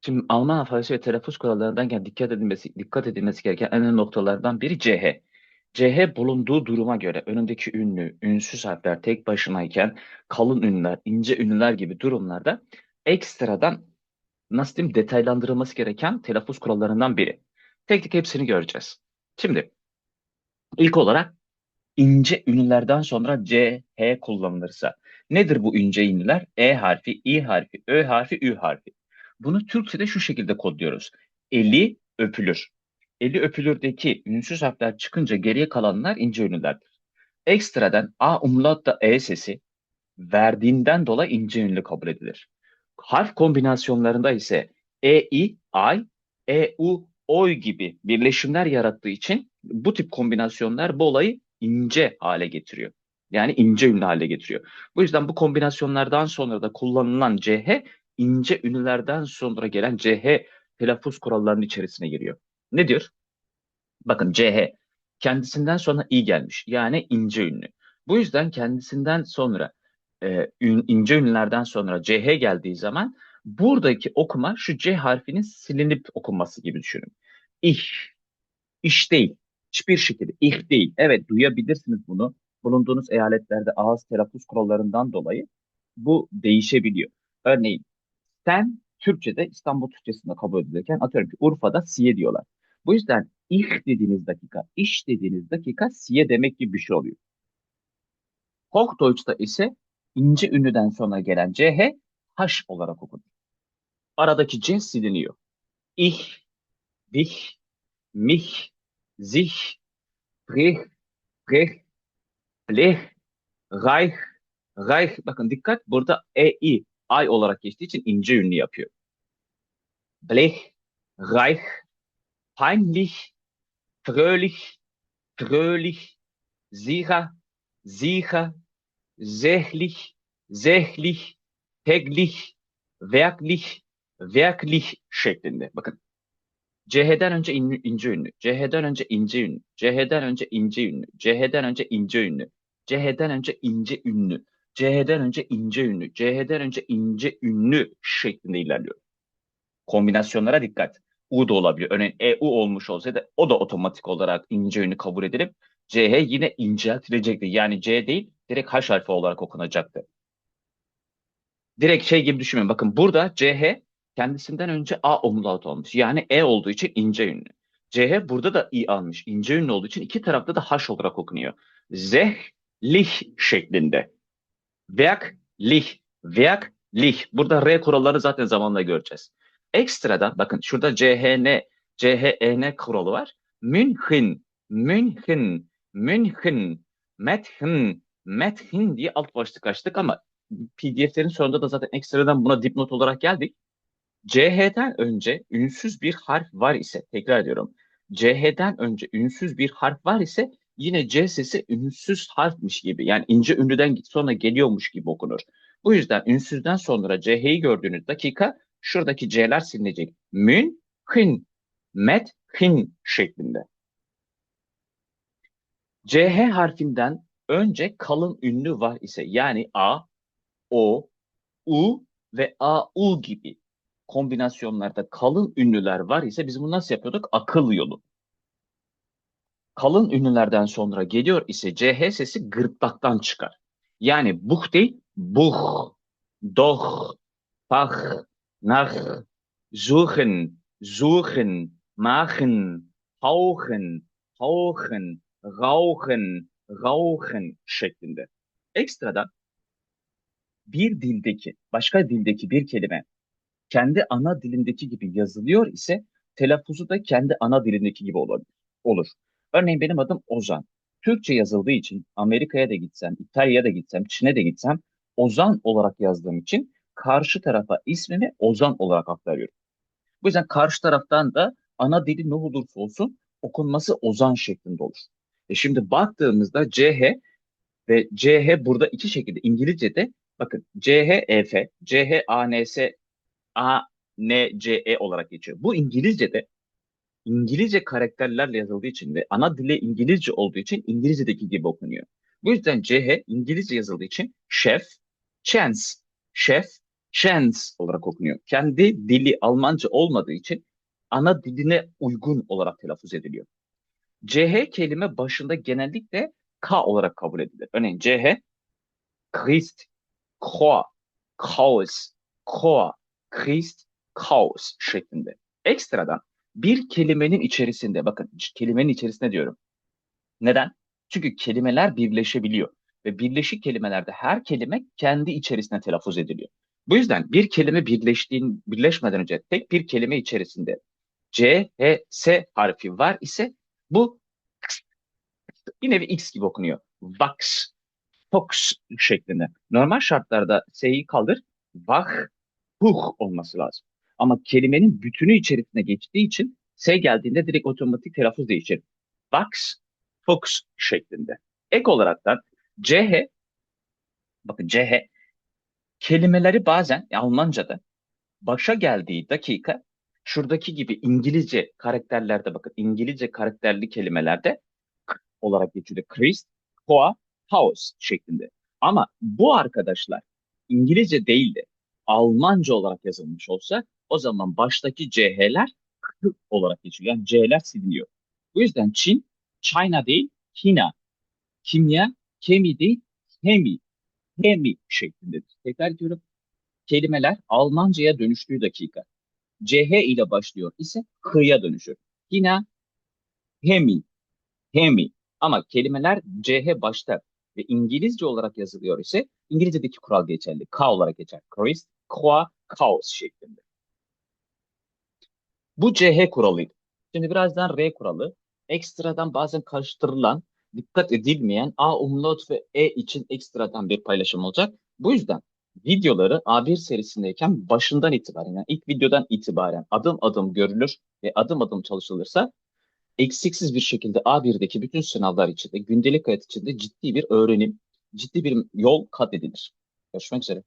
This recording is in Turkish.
Şimdi Alman alfabesi ve telaffuz kurallarından yani dikkat edilmesi, dikkat edilmesi gereken en önemli noktalardan biri CH. CH bulunduğu duruma göre önündeki ünlü, ünsüz harfler tek başınayken kalın ünlüler, ince ünlüler gibi durumlarda ekstradan nasıl diyeyim detaylandırılması gereken telaffuz kurallarından biri. Tek tek hepsini göreceğiz. Şimdi ilk olarak ince ünlülerden sonra C, H kullanılırsa. Nedir bu ince ünlüler? E harfi, İ harfi, Ö harfi, Ü harfi. Bunu Türkçe'de şu şekilde kodluyoruz. Eli öpülür. Eli öpülürdeki ünsüz harfler çıkınca geriye kalanlar ince ünlülerdir. Ekstradan A umlautta E sesi verdiğinden dolayı ince ünlü kabul edilir. Harf kombinasyonlarında ise E, I, Ay, E, U, Oy gibi birleşimler yarattığı için bu tip kombinasyonlar bu olayı ince hale getiriyor. Yani ince ünlü hale getiriyor. Bu yüzden bu kombinasyonlardan sonra da kullanılan CH ince ünlülerden sonra gelen CH telaffuz kurallarının içerisine giriyor. Ne diyor? Bakın CH kendisinden sonra i gelmiş. Yani ince ünlü. Bu yüzden kendisinden sonra e, ün, ince ünlülerden sonra CH geldiği zaman buradaki okuma şu C harfinin silinip okunması gibi düşünün. İh, iş değil. Hiçbir şekilde ih değil. Evet duyabilirsiniz bunu. Bulunduğunuz eyaletlerde ağız telaffuz kurallarından dolayı bu değişebiliyor. Örneğin sen Türkçe'de İstanbul Türkçesinde kabul edilirken atıyorum ki Urfa'da siye diyorlar. Bu yüzden ih dediğiniz dakika, iş dediğiniz dakika siye demek gibi bir şey oluyor. Hochdeutsch'ta ise ince ünlüden sonra gelen ch haş olarak okunur. Aradaki c siliniyor. Ich, dich, mich, sich, brich, brich, blech, reich, reich. Bakın dikkat burada e, i, ay olarak geçtiği için ince ünlü yapıyor. Blech, reich, peinlich, fröhlich, fröhlich, sicher, sicher, sächlich, sächlich, täglich, werklich, werklich şeklinde. Bakın. CH'den önce in, ince ünlü, CH'den önce ince ünlü, CH'den önce ince ünlü, CH'den önce ince ünlü, CH'den önce ince ünlü, CH'den önce ince ünlü, CH'den önce ince ünlü şeklinde ilerliyor. Kombinasyonlara dikkat. U da olabiliyor. Örneğin EU olmuş olsaydı o da otomatik olarak ince ünlü kabul edilip CH yine inceltilecekti. Yani C değil direkt H harfi olarak okunacaktı. Direkt şey gibi düşünmeyin. Bakın burada CH kendisinden önce A umlaut olmuş. Yani E olduğu için ince ünlü. CH burada da I almış. ince ünlü olduğu için iki tarafta da H olarak okunuyor. Zehlich şeklinde. Werklich, werklich. Burada R kuralları zaten zamanla göreceğiz. Ekstradan bakın şurada CHN, CHEN kuralı var. München, München, München, Methen, Methin diye alt başlık açtık ama PDF'lerin sonunda da zaten ekstradan buna dipnot olarak geldik. CH'den önce ünsüz bir harf var ise, tekrar ediyorum. CH'den önce ünsüz bir harf var ise yine C sesi ünsüz harfmiş gibi. Yani ince ünlüden sonra geliyormuş gibi okunur. Bu yüzden ünsüzden sonra CH'yi gördüğünüz dakika şuradaki C'ler silinecek. Mün, hın, met, hın şeklinde. CH harfinden önce kalın ünlü var ise yani A, O, U ve A, U gibi kombinasyonlarda kalın ünlüler var ise biz bunu nasıl yapıyorduk? Akıl yolu. Kalın ünlülerden sonra geliyor ise CH sesi gırtlaktan çıkar. Yani buh değil, buh, doh, pah, nach, suchen, suchen, machen, hauchen, hauchen, rauchen, rauchen şeklinde. Ekstradan bir dildeki, başka dildeki bir kelime kendi ana dilindeki gibi yazılıyor ise telaffuzu da kendi ana dilindeki gibi olabilir, olur. Örneğin benim adım Ozan. Türkçe yazıldığı için Amerika'ya da gitsem, İtalya'ya da gitsem, Çin'e de gitsem Ozan olarak yazdığım için karşı tarafa ismimi Ozan olarak aktarıyorum. Bu yüzden karşı taraftan da ana dili ne olursa olsun okunması Ozan şeklinde olur. E şimdi baktığımızda CH ve CH burada iki şekilde İngilizce'de bakın CH EF, CH ANS A N C E olarak geçiyor. Bu İngilizce'de İngilizce karakterlerle yazıldığı için ve ana dili İngilizce olduğu için İngilizce'deki gibi okunuyor. Bu yüzden CH İngilizce yazıldığı için chef, chance, chef, chance olarak okunuyor. Kendi dili Almanca olmadığı için ana diline uygun olarak telaffuz ediliyor. CH kelime başında genellikle K olarak kabul edilir. Örneğin CH, Christ, Kroa, Chaos, Kroa, Christ, Chaos şeklinde. Ekstradan bir kelimenin içerisinde, bakın kelimenin içerisinde diyorum. Neden? Çünkü kelimeler birleşebiliyor. Ve birleşik kelimelerde her kelime kendi içerisine telaffuz ediliyor. Bu yüzden bir kelime birleştiğin, birleşmeden önce tek bir kelime içerisinde C, H, S harfi var ise bu bir nevi X gibi okunuyor. Vax, Fox şeklinde. Normal şartlarda S'yi kaldır, Vach, Huch olması lazım. Ama kelimenin bütünü içerisine geçtiği için S geldiğinde direkt otomatik telaffuz değişir. Vax, Fox şeklinde. Ek olaraktan CH, bakın CH kelimeleri bazen Almanca'da başa geldiği dakika şuradaki gibi İngilizce karakterlerde bakın İngilizce karakterli kelimelerde olarak geçiyor. Christ, Hoa, House şeklinde. Ama bu arkadaşlar İngilizce değil de Almanca olarak yazılmış olsa o zaman baştaki CH'ler k olarak geçiyor. Yani C'ler siliniyor. Bu yüzden Çin, China değil, China. Kimya, kemi değil, hemi, hemi şeklindedir. Tekrar diyorum. Kelimeler Almanca'ya dönüştüğü dakika CH ile başlıyor ise H'ya dönüşür. Hina, hemi, hemi. Ama kelimeler CH başta ve İngilizce olarak yazılıyor ise İngilizce'deki kural geçerli. K olarak geçer. Christ, Qua, Chaos şeklinde. Bu CH kuralıydı. Şimdi birazdan R kuralı. Ekstradan bazen karıştırılan, dikkat edilmeyen A umlaut ve E için ekstradan bir paylaşım olacak. Bu yüzden videoları A1 serisindeyken başından itibaren yani ilk videodan itibaren adım adım görülür ve adım adım çalışılırsa eksiksiz bir şekilde A1'deki bütün sınavlar içinde gündelik hayat içinde ciddi bir öğrenim, ciddi bir yol kat edilir. Görüşmek üzere.